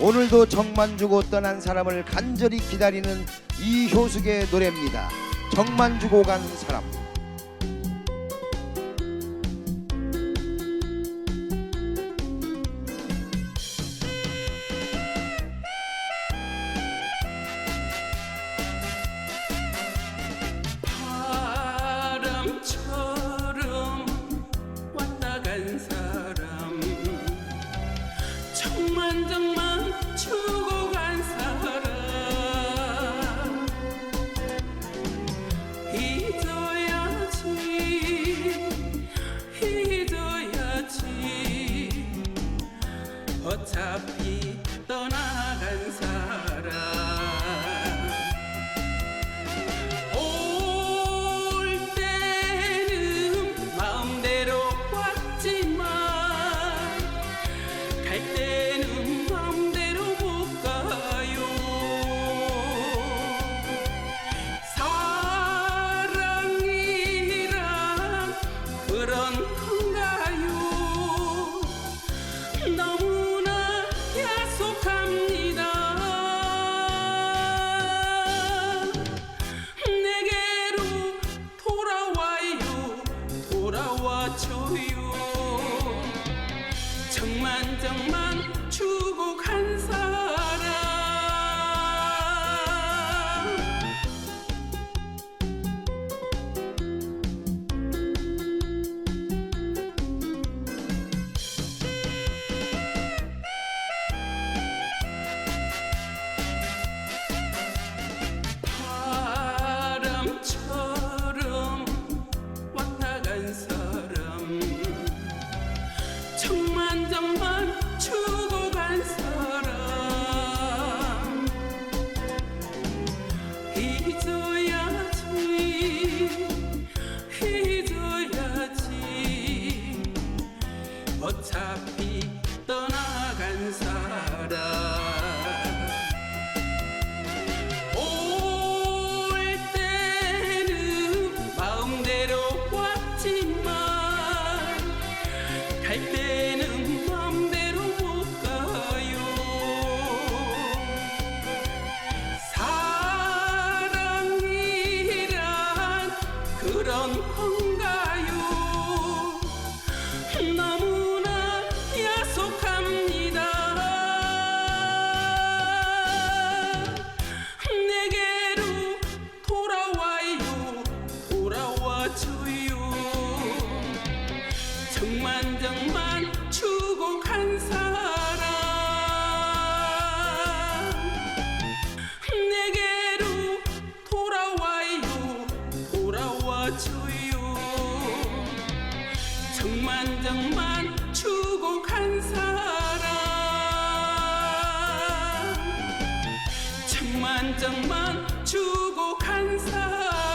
오늘도 정만 주고 떠난 사람을 간절히 기다리는 이효숙의 노래입니다. 정만 주고 간 사람. 어차피 떠나간 사람 돌아와줘요 정만 주고 간 정만 정만 주고 간 사람. 잊어야지 잊어야지. 어차피 건가요? 너무나 야속합니다. 내게로 돌아와요. 돌아와줘요. 정만 정 정만 주고 간 사람. 정만 주고 간 사람